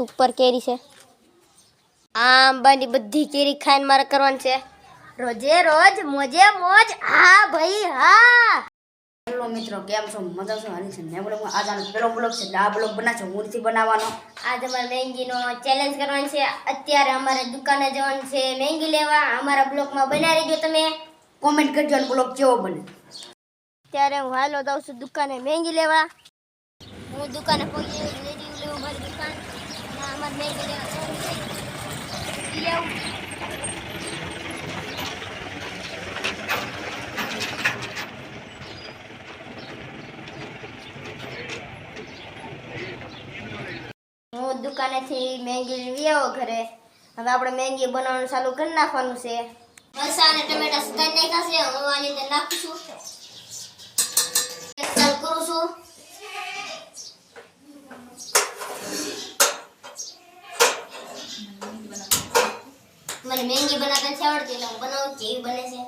Super કેરી છે. આંબાની બધી કેરી ખાઈને મારે કરવાની છે. રોજે રોજ મોજે મોજ હા ભાઈ હા. હેલો મિત્રો કેમ છો? મજા છો? હાલી છે. મેં બોલું આજ આનો પેલો બ્લોગ છે. આ બ્લોગ બનાવશો મૂર્તિ બનાવવાનો. આજ અમારે મેંગીનો ચેલેન્જ કરવાની છે. અત્યારે અમારે દુકાને જવાનું છે મેંગી લેવા. અમારા બ્લોકમાં બનાવી રહેજો તમે. કોમેન્ટ કરજો અને બ્લોગ કેવો બને. ત્યારે હું હાલો દઉં છું દુકાને મેંગી લેવા. હું દુકાને પહોંચી લેડી લેવું મારી દુકાન ના અમારે મહેંગી લેવા જવાનું છે. ઈ લેવું હું દુકાનેથી મહેંગી લેવી આવો ઘરે. હવે આપણે મેંગી બનાવવાનું ચાલુ કરી નાખવાનું છે. મરસા અને ટમેટા સુધારી નાખ્યા છે. હું આની અંદર નાખું છું ચાલુ કરું છું મને મેંગી બનાવતા નથી આવડતી એટલે હું બનાવું કેવી બને છે.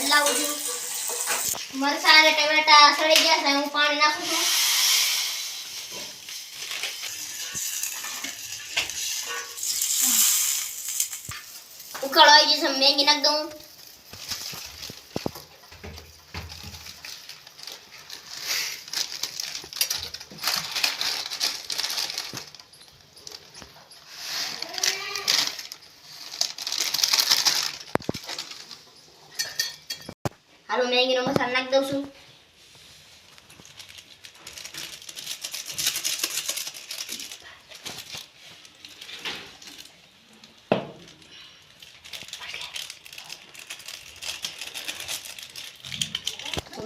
હલાવું છું. મરચાં અને ટમેટા સડી ગયા છે હું પાણી નાખું છું. ઉકાળો આવી જશે મેગી નાખ દઉં. હાલો મેગીનો મસાલો નાખી દઉં છું.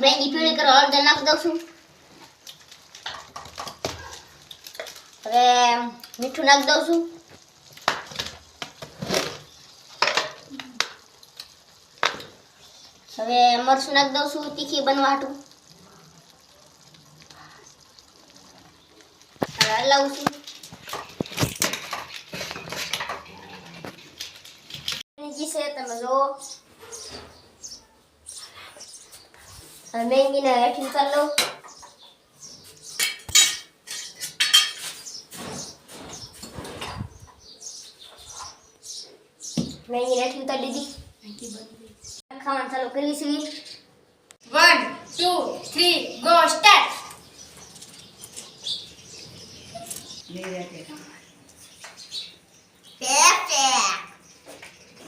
મેગી પીળી કરો હળદર નાખી દઉં છું. હવે મીઠું નાખી દઉં છું. હવે મરચું નાખી દઉં છું, તીખી બનવા હાટું. હલાવું છે. તમે જો હવે મેગીને હેઠી કરી લઉં. મેગી હેઠી ઉતારી દીધી. ખાવાનું ચાલુ કરવી છે. One two three go start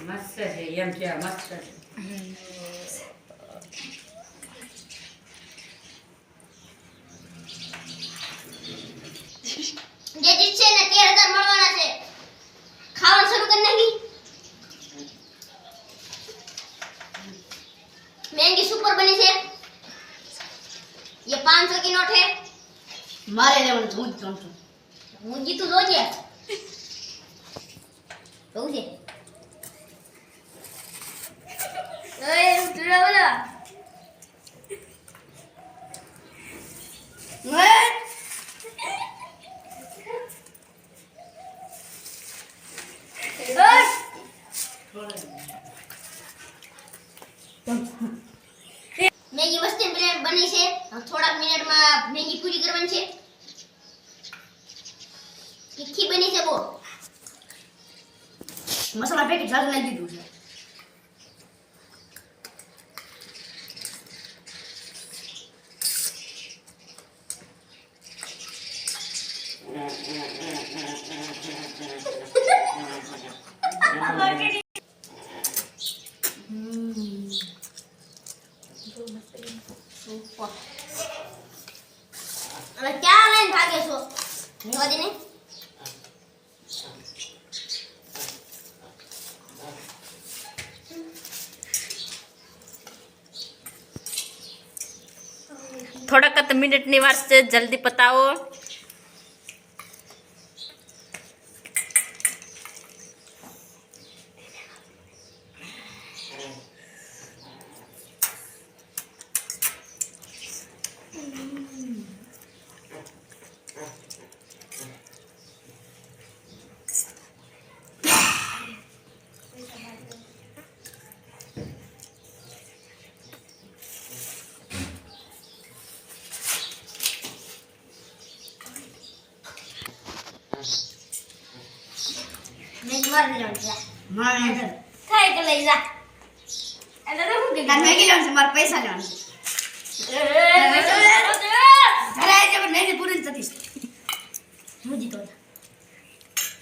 મસ્ત છે એમ છે મસ્ત છે. જે જીતશે ને તેર હજાર મળવાના છે ખાવાનું શરૂ કરી નાખી મેંગી સુપર બની છે ये 500 की नोट है મારે લેવાનું છે હું જ જાઉં છું હું જીતું જોજે જોઉં તીખી બની છે બહુ મસાલા પેકેટ સારું નાખી દીધું છે હવે ક્યાં લઈને ભાગે છો રહેવા દે ને થોડાક જ મિનિટની વાર જલ્દી પતાવો. મારે કે લઈ જા. એટલે તો શું કે તારે મેગી લેવાનું છે મારે પૈસા લેવાનું છે. ઘરે આવી પણ મેગી પૂરી થતી. હું જીતો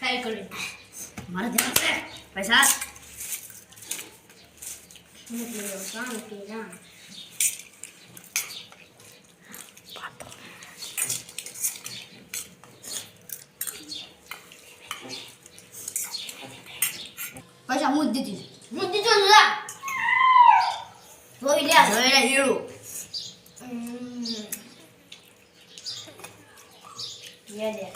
ખાઈ કરી મારે ધ્યાન છે. પૈસા. જ દીધી હું જીતો જા જોઈ લે. જોઈ લે હીરું. યે દે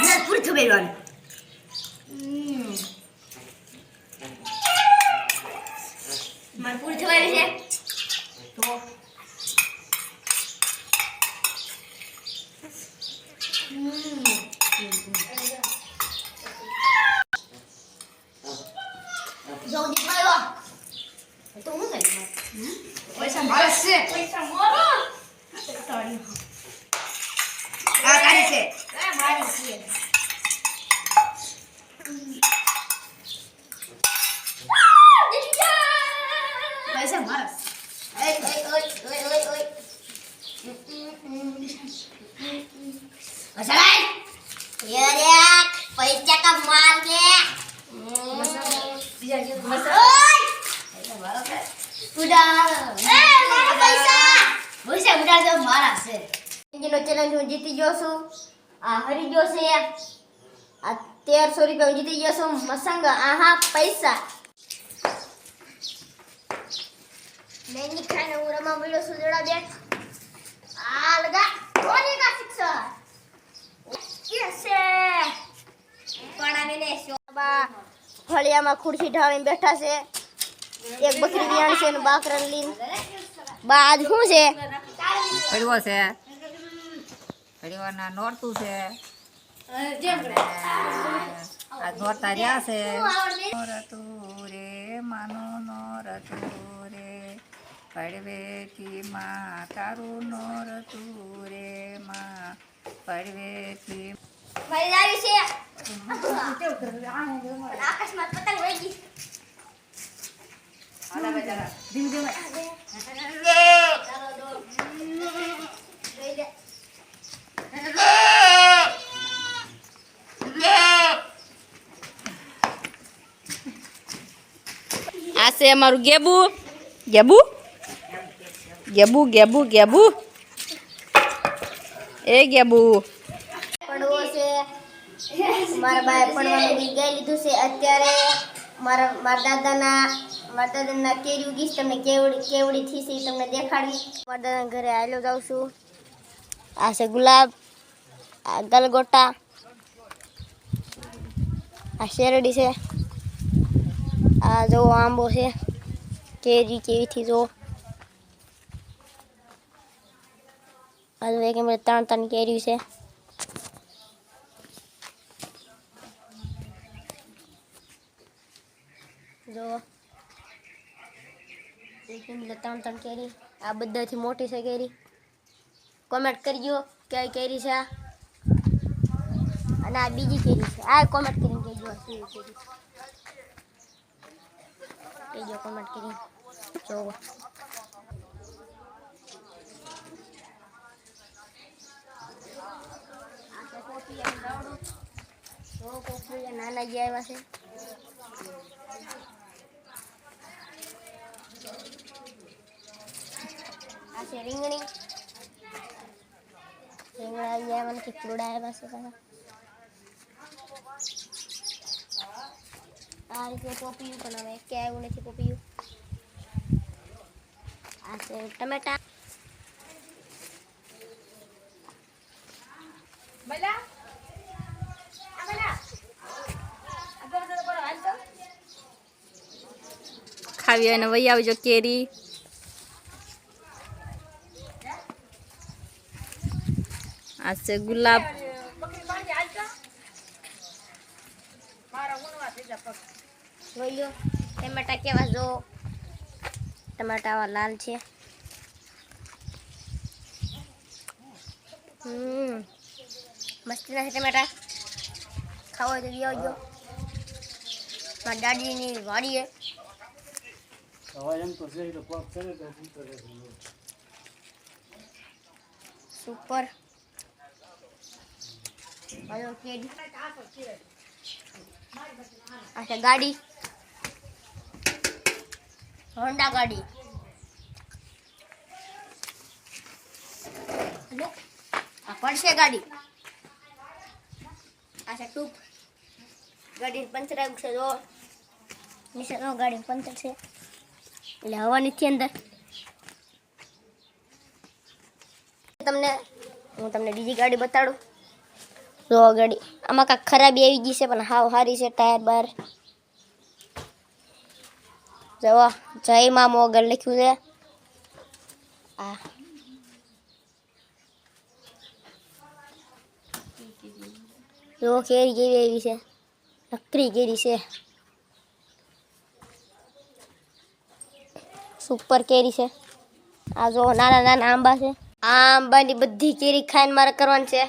મને પૂરી ખબર લેવાની મારે પૂરી થવાની છે. તો ઉડા મારા છે. ઇન્જિનો ચેલેન્જ હું જીતી ગયો છું. આ હરી ગયો છે. આ તેરસો રૂપિયા જીતી ગયો છું. મસંગ, આહા, પૈસા. મેની ખાઈને હું રમા મળ્યો છું, જોડા બેટ આ લગા, કોની કા શિક્ષક કેસે પણાવીને શોબા ફળિયામાં ખુરશી ઢાળીને બેઠા છે. એક બકરી વિયાણ છે અને બાકરા લીન બા, આજ છે? પડવો છે. પડવાના નોરતું છે. આ નોરતા રહ્યા છે. નોરતું રે માનો નોરતું રે. પડવેથી માં તારું નોરતું રે માં. પડવેથી મારી આવી છે. આકાશમાં પતંગ વહી ગઈ. આ છે અમારું ગેબુ ગેબુ ગેબુ ગેબુ ગેબુ એ ગેબુ પડવો છે મારા બાએ પડવાનું બી ગઈ લીધું છે અત્યારે મારા મારા દાદાના દાદાના કેરી ઉગીશ તમને કેવડી કેવડી થીસી તમને દેખાડી. મારા ઘરે આવેલો જાઉં છું. આ છે ગુલાબ, આ ગલગોટા, આ શેરડી છે, આ જો આંબો છે, કેરી કેવીથી જો. આ જો એક ત્રણ ત્રણ કેરી છે. જો. એક ત્રણ ત્રણ કેરી. આ બધાથી મોટી છે કેરી. કોમેન્ટ કરજો કઈ કેરી છે આ. અને આ બીજી કેરી છે. આ કોમેન્ટ કરીને કહેજો કેવી કેરી કહેજો કોમેન્ટ કરીને. જોવો નાના જે આવ્યા છે. આ છે રીંગણી રીંગણા આવી ગયા મને કીકડુડા આવ્યા છે પાછા આ રીતે પોપિયું પણ હવે કે આવ્યું નથી પોપિયું આ છે ટમેટા ખાવી અને વહી આવજો કેરી આ છે ગુલાબ જોઈ લો ટમેટા કેવા જો ટમાટા આવા લાલ છે. હમ મસ્તી ના ટમેટા. ખાવો તો લઈ આવજો. મારા દાદીની વાડીએ? સુપર. કેડી ગાડી હોન્ડા ગાડી આ પડશે ગાડી અચ્છા ટૂંક ગાડી પંચર આવ્યું છે જો નીચે ગાડી પંચર છે એટલે હવા નથી અંદર તમને હું તમને બીજી ગાડી બતાડું જો આમાં કાંઈક ખરાબી આવી ગઈ છે, પણ હાવ સારી છે ટાયર બાર. જવા, જય મા મોગલ લખ્યું છે. આ. જો કેરી કેવી આવી છે, નકરી કેરી છે. સુપર કેરી છે. આ જો નાના નાના આંબા છે. આ આંબાની બધી કેરી ખાઈને મારે કરવાની છે.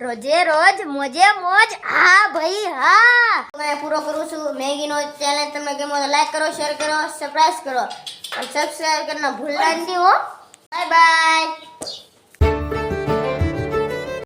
રોજે રોજ મોજે મોજ. હા ભાઈ, હા. મેં પૂરો કરું છું મેગીનો ચેલેન્જ તમને કેમ તો લાઈક કરો શેર કરો સબસ્ક્રાઇબ કરો. અને સબસ્ક્રાઇબ કરવાનું ભૂલતા નહીં હો. Bye bye